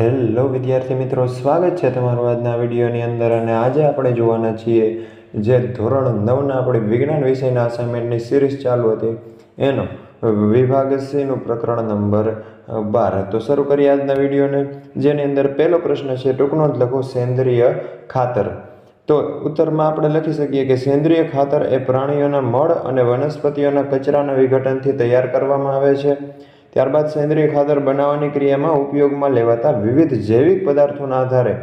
Hello વિદ્યાર્થી મિત્રો, સ્વાગત છે તમારું આજના વિડીયોની અંદર અને આજે આપણે જોવાના છીએ જે ધોરણ નવના આપણે વિજ્ઞાન વિષયના અસાઇનમેન્ટની સિરીઝ ચાલુ હતી. એનો વિભાગ સીનું પ્રકરણ નંબર બાર. તો શરૂ કરીએ આજના વિડીયોને, જેની અંદર પહેલો પ્રશ્ન છે, ટૂંકનો જ લખો, સેન્દ્રિય ખાતર. તો ઉત્તરમાં આપણે લખી શકીએ કે સેન્દ્રિય ખાતર એ પ્રાણીઓના મળ અને વનસ્પતિઓના કચરાના વિઘટનથી તૈયાર કરવામાં આવે છે. ત્યારબાદ સેન્દ્રિય ખાતર બનાવવાની ક્રિયામાં ઉપયોગમાં લેવાતા વિવિધ જૈવિક પદાર્થોના આધારે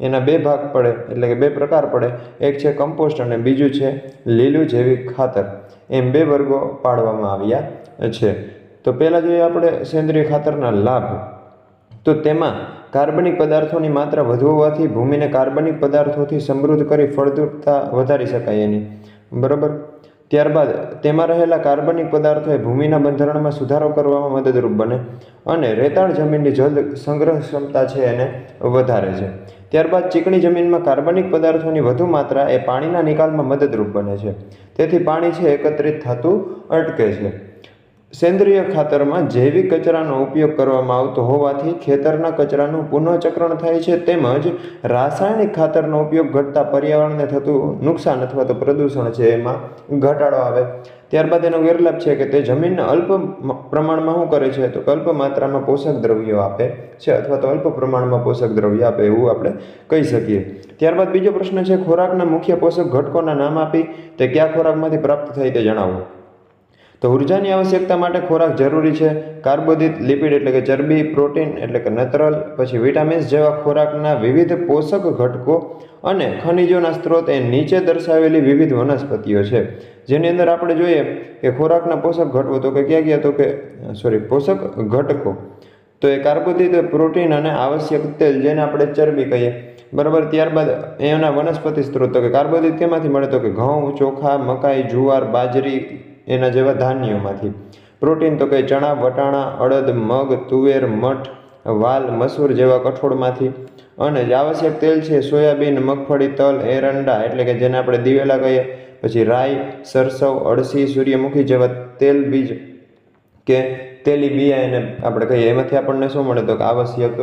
એના બે ભાગ પડે, એટલે કે બે પ્રકાર પડે. એક છે કમ્પોસ્ટ અને બીજું છે લીલું જૈવિક ખાતર. એમ બે વર્ગો પાડવામાં આવ્યા છે. તો પહેલાં જોઈએ આપણે સેન્દ્રિય ખાતરના લાભ. તો તેમાં કાર્બનિક પદાર્થોની માત્રા વધુ હોવાથી ભૂમિને કાર્બનિક પદાર્થોથી સમૃદ્ધ કરી ફળદ્રુપતા વધારી શકાય એની. બરાબર? ત્યારબાદ તેમાં રહેલા કાર્બનિક પદાર્થો એ ભૂમિના બંધારણમાં સુધારો કરવામાં મદદરૂપ બને અને રેતાળ જમીનની જલ સંગ્રહ ક્ષમતા છે એને વધારે છે. ત્યારબાદ ચીકણી જમીનમાં કાર્બનિક પદાર્થોની વધુ માત્રા એ પાણીના નિકાલમાં મદદરૂપ બને છે. તેથી પાણી છે એકત્રિત થતું અટકે છે. સેન્દ્રિય ખાતરમાં જૈવિક કચરાનો ઉપયોગ કરવામાં આવતો હોવાથી ખેતરના કચરાનું પુનઃચક્રણ થાય છે તેમજ રાસાયણિક ખાતરનો ઉપયોગ ઘટતા પર્યાવરણને થતું નુકસાન અથવા તો પ્રદૂષણ છે એમાં ઘટાડો આવે. ત્યારબાદ એનો ગેરલાભ છે કે તે જમીનને અલ્પ પ્રમાણમાં શું કરે છે તો અલ્પ માત્રામાં પોષક દ્રવ્યો આપે છે અથવા તો અલ્પ પ્રમાણમાં પોષક દ્રવ્ય આપે એવું આપણે કહી શકીએ. ત્યારબાદ બીજો પ્રશ્ન છે, ખોરાકના મુખ્ય પોષક ઘટકોના નામ આપી તે કયા ખોરાકમાંથી પ્રાપ્ત થાય તે જણાવો. તો ઉર્જાની આવશ્યકતા માટે ખોરાક જરૂરી છે. કાર્બોદિત લિપિડ એટલે કે ચરબી, પ્રોટીન એટલે કે નતરલ, પછી વિટામિન્સ જેવા ખોરાકના વિવિધ પોષક ઘટકો અને ખનિજોના સ્ત્રોત એ નીચે દર્શાવેલી વિવિધ વનસ્પતિઓ છે. જેની અંદર આપણે જોઈએ કે ખોરાકના પોષક ઘટકો તો કે ક્યાં ગયા તો કે સોરી પોષક ઘટકો. તો એ કાર્બોદિત, પ્રોટીન અને આવશ્યક તેલ જેને આપણે ચરબી કહીએ. બરાબર, ત્યારબાદ એના વનસ્પતિ સ્ત્રોત તો કે કાર્બોદિત કેમાંથી મળે તો કે ઘઉં, ચોખા, મકાઈ, જુવાર, બાજરી એના જેવા ધાન્યોમાંથી. પ્રોટીન તો કે ચણા, વટાણા, અડદ, મગ, તુવેર, મઠ, વાલ, મસૂર જેવા કઠોળમાંથી. અને જે આવશ્યક તેલ છે, સોયાબીન, મગફળી, તલ, એરંડા, એટલે કે જેને આપણે દિવેલા કહીએ, પછી રાઈ, સરસવ, અળસી, સૂર્યમુખી જેવા તેલ બીજ કે તેલી બિયાને આપણે કહીએ, એમાંથી આપણને શું મળે તો કે આવશ્યક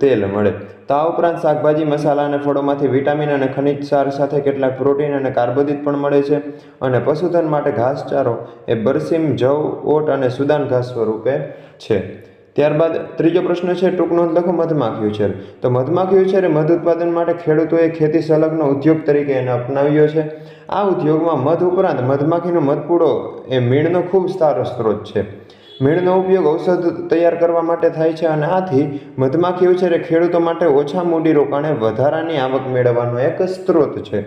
તેલ મળે. તો આ ઉપરાંત શાકભાજી, મસાલા અને ફળોમાંથી વિટામિન અને ખનિજ સાર સાથે કેટલાક પ્રોટીન અને કાર્બોદિત પણ મળે છે. અને પશુધન માટે ઘાસચારો એ બરસીમ, જવ, ઓટ અને સુદાન ઘાસ સ્વરૂપે છે. ત્યારબાદ ત્રીજો પ્રશ્ન છે ટૂંકનો લખો, મધમાખી ઉછેર. તો મધમાખી ઉછેર એ મધ ઉત્પાદન માટે ખેડૂતોએ ખેતી સંલગ્ન ઉદ્યોગ તરીકે એને અપનાવ્યો છે. આ ઉદ્યોગમાં મધ ઉપરાંત મધમાખીનો મધપૂડો એ મીણનો ખૂબ સારો સ્ત્રોત છે. મીણનો ઉપયોગ ઔષધ તૈયાર કરવા માટે થાય છે અને આથી મધમાખી ઉછેર એ ખેડૂતો માટે ઓછા મૂડી રોકાણે વધારાની આવક મેળવવાનો એક સ્ત્રોત છે.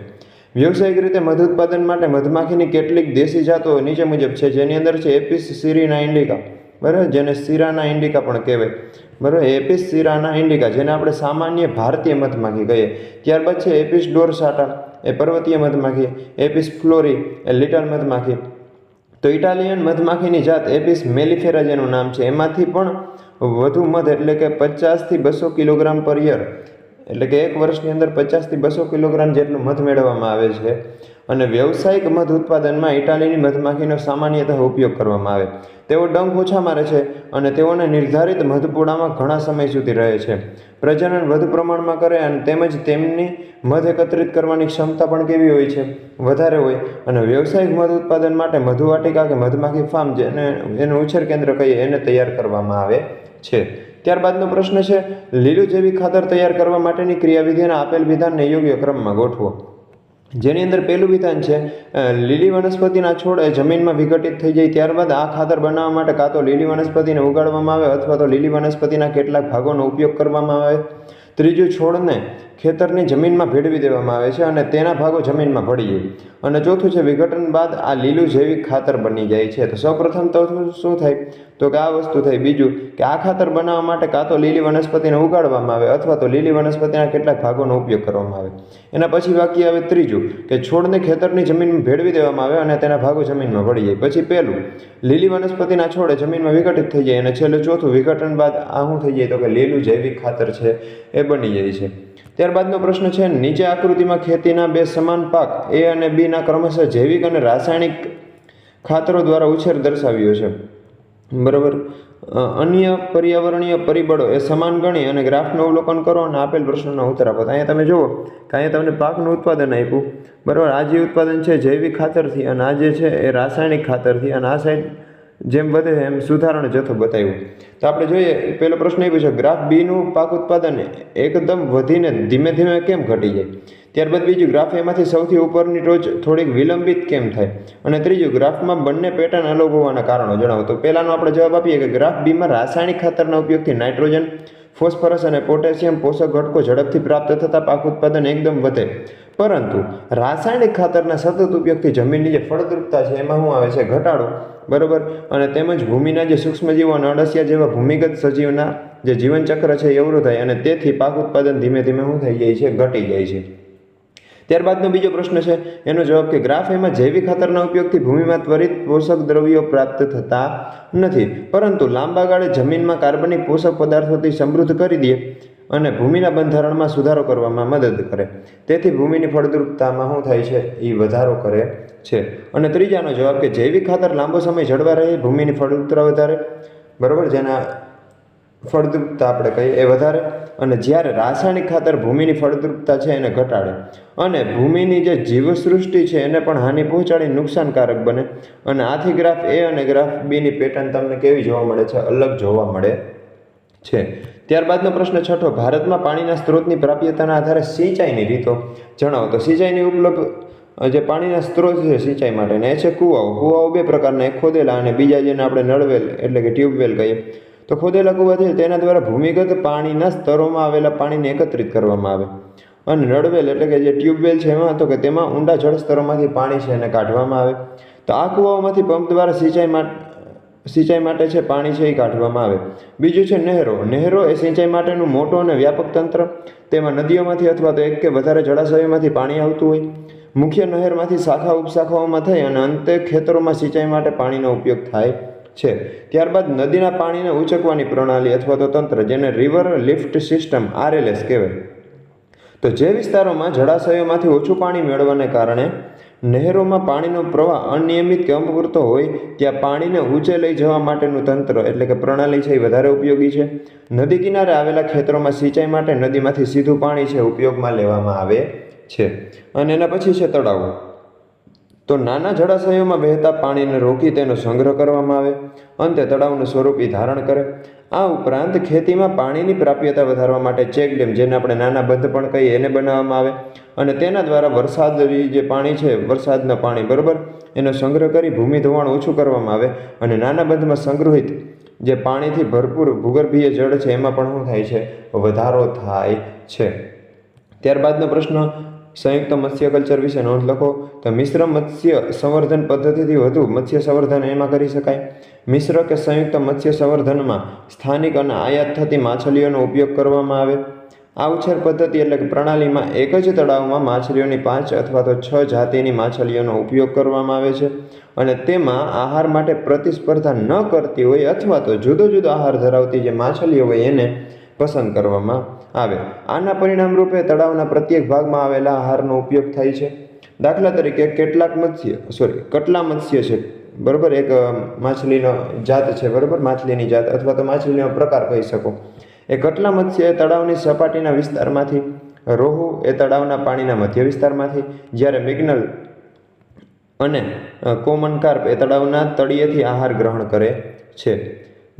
વ્યવસાયિક રીતે મધ ઉત્પાદન માટે મધમાખીની કેટલીક દેશી જાતો નીચે મુજબ છે, જેની અંદર છે એપિસ સિરીના ઇન્ડિકા, બરાબર? જેને સિરાના ઇન્ડિકા પણ કહેવાય. બરાબર? એપિસ સિરાના ઇન્ડિકા, જેને આપણે સામાન્ય ભારતીય મધમાખી કહીએ. ત્યારબાદ છે એપિસ ડોરસાટા, એ પર્વતીય મધમાખી, એપિસ ફ્લોરી, એ લિટલ મધમાખી. તો ઇટાલિયન મધમાખીની જાત એપિસ મેલિફેરા જેનું નામ છે. એમાંથી પણ વધુ મધ એટલે કે પચાસથી બસો કિલોગ્રામ પર યર, એટલે કે એક વર્ષની અંદર પચાસથી બસો કિલોગ્રામ જેટલું મધ મેળવવામાં આવે છે. અને વ્યવસાયિક મધ ઉત્પાદનમાં ઇટાલીની મધમાખીનો સામાન્યતઃ ઉપયોગ કરવામાં આવે. તેઓ ડંખ ઓછા મારે છે અને તેઓને નિર્ધારિત મધપોડામાં ઘણા સમય સુધી રહે છે. પ્રજનન વધુ પ્રમાણમાં કરે અને તેમજ તેમની મધ એકત્રિત કરવાની ક્ષમતા પણ કેવી હોય છે? વધારે હોય. અને વ્યવસાયિક મધ ઉત્પાદન માટે મધુવાટિકા કે મધમાખી ફાર્મ જેને એનું ઉછેર કેન્દ્ર કહીએ એને તૈયાર કરવામાં આવે છે. ત્યારબાદનો પ્રશ્ન છે, લીલું જૈવિક ખાતર તૈયાર કરવા માટેની ક્રિયાવિધિના આપેલ વિધાનને યોગ્ય ક્રમમાં ગોઠવો. જેની અંદર પહેલું વિધાન છે લીલી વનસ્પતિના છોડ જમીનમાં વિઘટિત થઈ જાય ત્યારબાદ આ ખાતર બનાવવા માટે કાં તો લીલી વનસ્પતિને ઉગાડવામાં આવે અથવા તો લીલી વનસ્પતિના કેટલાક ભાગોનો ઉપયોગ કરવામાં આવે. ત્રીજું છોડને ખેતરની જમીનમાં ભેળવી દેવામાં આવે છે અને તેના ભાગો જમીનમાં ભળી જાય. અને ચોથું છે, વિઘટન બાદ આ લીલું જૈવિક ખાતર બની જાય છે. તો સૌપ્રથમ તો શું થાય? તો કે આ વસ્તુ થઈ બીજું કે આ ખાતર બનાવવા માટે કાં તો લીલી વનસ્પતિને ઉગાડવામાં આવે અથવા તો લીલી વનસ્પતિના કેટલાક ભાગોનો ઉપયોગ કરવામાં આવે. એના પછી બાકી આવે ત્રીજું કે છોડને ખેતરની જમીનમાં ભેળવી દેવામાં આવે અને તેના ભાગો જમીનમાં ભળી જાય. પછી પહેલું લીલી વનસ્પતિના છોડે જમીનમાં વિઘટિત થઈ જાય. અને છેલ્લે ચોથું, વિઘટન બાદ આ શું થઈ જાય? તો કે લીલું જૈવિક ખાતર છે. એ બની જાય છે. ત્યારબાદનો પ્રશ્ન છે, નીચે આકૃતિમાં ખેતીના બે સમાન પાક એ અને બીના ક્રમશઃ જૈવિક અને રાસાયણિક ખાતરો દ્વારા ઉછેર દર્શાવ્યો છે. બરાબર? અન્ય પર્યાવરણીય પરિબળો એ સમાન ગણી અને ગ્રાફનું અવલોકન કરો અને આપેલ પ્રશ્નનો ઉત્તર આપો. અહીંયા તમે જુઓ કે અહીંયા તમને પાકનું ઉત્પાદન આપ્યું. બરાબર? આ જે ઉત્પાદન છે, જૈવિક ખાતરથી અને આ જે છે, એ રાસાયણિક ખાતરથી અને આ સાઈડ જેમ વધે એમ સુધારણ જથ્થો બતાવ્યો. તો આપણે જોઈએ, પહેલો પ્રશ્ન એ પૂછ્યો, ગ્રાફ બીનું પાક ઉત્પાદન એકદમ વધીને ધીમે ધીમે કેમ ઘટી જાય? ત્યારબાદ બીજું, ગ્રાફ એમાંથી સૌથી ઉપરની ટોચ થોડીક વિલંબિત કેમ થાય? અને ત્રીજું, ગ્રાફમાં બંને પેટર્ન અલગ હોવાના કારણો જણાવો. તો પહેલાંનો આપણે જવાબ આપીએ કે ગ્રાફ બીમાં રાસાયણિક ખાતરના ઉપયોગથી નાઇટ્રોજન, ફોસ્ફરસ અને પોટેશિયમ પોષક ઘટકો ઝડપથી પ્રાપ્ત થતાં પાક ઉત્પાદન એકદમ વધે. પરંતુ રાસાયણિક ખાતરના સતત ઉપયોગથી જમીનની જે ફળદ્રુપતા છે, એમાં શું આવે છે? ઘટાડો. બરોબર? અને તેમજ ભૂમિના જે સૂક્ષ્મજીવો અને અળસિયા જેવા ભૂમિગત સજીવના જે જીવનચક્ર છે એ અવરું થાય અને તેથી પાક ઉત્પાદન ધીમે ધીમે શું થઈ જાય છે? ઘટી જાય છે. ત્યારબાદનો બીજો પ્રશ્ન છે, એનો જવાબ કે ગ્રાફ એમાં જૈવિક ખાતરના ઉપયોગથી ભૂમિમાં ત્વરિત પોષક દ્રવ્યો પ્રાપ્ત થતા નથી, પરંતુ લાંબા ગાળે જમીનમાં કાર્બનિક પોષક પદાર્થોથી સમૃદ્ધ કરી દે અને ભૂમિના બંધારણમાં સુધારો કરવામાં મદદ કરે. તેથી ભૂમિની ફળદ્રુપતામાં શું થાય છે? એ વધારો કરે. છે. અને ત્રીજાનો જવાબ કે જૈવિક ખાતર લાંબો સમય જળવા રહે, ભૂમિની ફળદ્રુપતા વધારે. બરાબર? જેના ફળદ્રુપતા આપણે કહીએ એ વધારે. અને જ્યારે રાસાયણિક ખાતર ભૂમિની ફળદ્રુપતા છે એને ઘટાડે. અને ભૂમિની જે જીવસૃષ્ટિ છે એને પણ હાનિ પહોંચાડી નુકસાનકારક બને. અને આથી ગ્રાફ એ અને ગ્રાફ બીની પેટર્ન તમને કેવી જોવા મળે છે? અલગ જોવા મળે છે. ત્યારબાદનો પ્રશ્ન છઠ્ઠો. ભારતમાં પાણીના સ્ત્રોતની પ્રાપ્યતાના આધારે સિંચાઈની રીતો જણાવો. તો સિંચાઈની ઉપલબ્ધ જે પાણીના સ્ત્રોત છે સિંચાઈ માટેના એ છે કૂવાઓ. કૂવાઓ બે પ્રકારના, એક ખોદેલા અને બીજા જેને આપણે નળવેલ એટલે કે ટ્યુબવેલ કહીએ. તો ખોદેલા કૂવા છે તેના દ્વારા ભૂમિગત પાણીના સ્તરોમાં આવેલા પાણીને એકત્રિત કરવામાં આવે. અને નળવેલ એટલે કે જે ટ્યુબવેલ છે એમાં, તો કે તેમાં ઊંડા જળ સ્તરોમાંથી પાણી છે એને કાઢવામાં આવે. તો આ કૂવાઓમાંથી પંપ દ્વારા સિંચાઈ માટે સિંચાઈ માટે છે પાણી છે એ કાઢવામાં આવે. બીજું છે નહેરો. નહેરો એ સિંચાઈ માટેનું મોટું અને વ્યાપક તંત્ર. તેમાં નદીઓમાંથી અથવા તો એક કે વધારે જળાશયોમાંથી પાણી આવતું હોય. મુખ્ય નહેરમાંથી શાખા, ઉપશાખાઓમાં થઈ અને અંતે ખેતરોમાં સિંચાઈ માટે પાણીનો ઉપયોગ થાય છે. ત્યારબાદ નદીના પાણીને ઉચકવાની પ્રણાલી અથવા તો તંત્ર જેને રિવર લિફ્ટ સિસ્ટમ આરએલએસ કહેવાય. તો જે વિસ્તારોમાં જળાશયોમાંથી ઓછું પાણી મેળવવાને કારણે નહેરોમાં પાણીનો પ્રવાહ અનિયમિત કે અપૂરતો હોય ત્યાં પાણીને ઊંચે લઈ જવા માટેનું તંત્ર એટલે કે પ્રણાલી છે એ વધારે ઉપયોગી છે. નદી કિનારે આવેલા ખેતરોમાં સિંચાઈ માટે નદીમાંથી સીધું પાણી છે ઉપયોગમાં લેવામાં આવે છે. અને એના પછી છે તળાવો. તો નાના જળાશયોમાં વહેતા પાણીને રોકી તેનો સંગ્રહ કરવામાં આવે. અંતે તળાવનું સ્વરૂપ ધારણ કરે. આ ઉપરાંત ખેતીમાં પાણીની પ્રાપ્યતા વધારવા માટે ચેક ડેમ, જેને આપણે નાના બંધ પણ કહીએ, એને બનાવવામાં આવે. અને તેના દ્વારા વરસાદી જે પાણી છે, વરસાદના પાણી, બરાબર? એનો સંગ્રહ કરી ભૂમિ ધોવાણ ઓછું કરવામાં આવે. અને નાના બંધમાં સંગ્રહિત જે પાણીથી ભરપૂર ભૂગર્ભીય જળ છે, એમાં પણ શું થાય છે? વધારો થાય છે. ત્યારબાદનો પ્રશ્ન સંયુક્ત મત્સ્ય કલ્ચર વિશે નોંધ લખો તો મિશ્ર મત્સ્ય સંવર્ધન પદ્ધતિથી વધુ મત્સ્ય સંવર્ધન એમાં કરી શકાય. મિશ્ર કે સંયુક્ત મત્સ્ય સંવર્ધનમાં સ્થાનિક અને આયાત થતી માછલીઓનો ઉપયોગ કરવામાં આવે. આ ઉછેર પદ્ધતિ એટલે કે પ્રણાલીમાં એક જ તળાવમાં માછલીઓની પાંચ અથવા તો છ જાતિની માછલીઓનો ઉપયોગ કરવામાં આવે છે અને તેમાં આહાર માટે પ્રતિસ્પર્ધા ન કરતી હોય અથવા તો જુદો જુદો આહાર ધરાવતી જે માછલીઓ હોય એને પસંદ કરવામાં આવે. આના પરિણામ રૂપે તળાવના પ્રત્યેક ભાગમાં આવેલા આહારનો ઉપયોગ થાય છે. દાખલા તરીકે કેટલાક મત્સ્ય સોરી કટલા મત્સ્ય છે? બરાબર, એક માછલીનો જાત છે, બરાબર? માછલીની જાત અથવા તો માછલીનો પ્રકાર કહી શકો. એ કટલા મત્સ્ય એ તળાવની સપાટીના વિસ્તારમાંથી? રોહુ એ તળાવના પાણીના મધ્ય વિસ્તારમાંથી. જ્યારે મિગ્નલ અને કોમન કાર્પ એ તળાવના તળિયેથી આહાર ગ્રહણ કરે છે.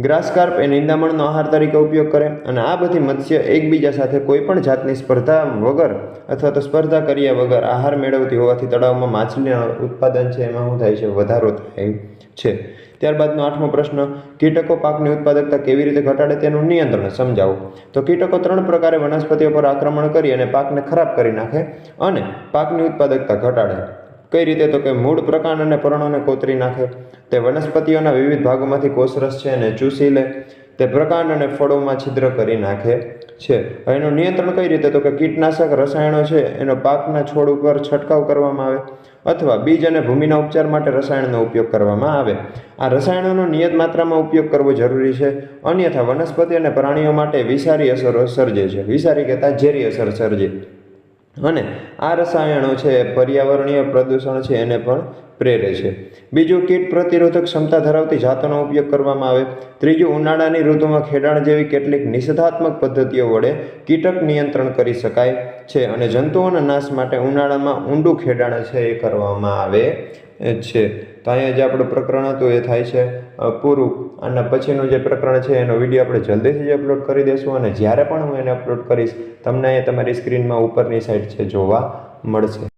ગ્રાસ કાર્પ એ નિંદામણનો આહાર તરીકે ઉપયોગ કરે અને આ બધી મત્સ્ય એકબીજા સાથે કોઈપણ જાતની સ્પર્ધા વગર અથવા તો સ્પર્ધા કર્યા વગર આહાર મેળવતી હોવાથી તળાવમાં માછલીના ઉત્પાદન છે એમાં શું થાય છે? વધારો થાય છે. ત્યારબાદનો આઠમો પ્રશ્ન, કીટકો પાકની ઉત્પાદકતા કેવી રીતે ઘટાડે તેનું નિયંત્રણ સમજાવો. તો કીટકો ત્રણ પ્રકારે વનસ્પતિઓ પર આક્રમણ કરી અને પાકને ખરાબ કરી નાખે અને પાકની ઉત્પાદકતા ઘટાડે. કઈ રીતે તો કે મૂળ પ્રકાંડ અને પર્ણોને કોતરી નાખે, તે વનસ્પતિઓના વિવિધ ભાગોમાંથી કોષરસ છે અને ચૂસી લે તે પ્રકાંડ અને ફળોમાં છિદ્ર કરી નાખે છે. એનું નિયંત્રણ કઈ રીતે તો કે કીટનાશક રસાયણો છે, એનો પાકના છોડ ઉપર છંટકાવ કરવામાં આવે અથવા બીજ અને ભૂમિના ઉપચાર માટે રસાયણનો ઉપયોગ કરવામાં આવે. આ રસાયણોનો નિયત માત્રામાં ઉપયોગ કરવો જરૂરી છે, અન્યથા વનસ્પતિ અને પ્રાણીઓ માટે વિષારી અસરો સર્જે છે. વિષારી કહેતા ઝેરી અસર સર્જે. અને આ રસાયણો છે, પર્યાવરણીય પ્રદૂષણ છે, એને પણ પ્રેરે છે. બીજું કીટ પ્રતિરોધક ક્ષમતા ધરાવતી જાતોનો ઉપયોગ કરવામાં આવે. ત્રીજું, ઉનાળાની ઋતુમાં ખેડાણ જેવી કેટલીક નિષેધાત્મક પદ્ધતિઓ વડે કીટક નિયંત્રણ કરી શકાય છે અને જંતુઓના નાશ માટે ઉનાળામાં ઊંડું ખેડાણ છે એ કરવામાં આવે છે. તો અહીંયા જે આપણું પ્રકરણ હતું એ થાય છે પૂરું. અને પછીનું જે પ્રકરણ છે એનો વીડિયો આપણે જલ્દીથી જ અપલોડ કરી દઈશું અને જ્યારે પણ હું એને અપલોડ કરીશ, તમને અહીંયા તમારી સ્ક્રીનમાં ઉપરની સાઈડ છે જોવા મળશે.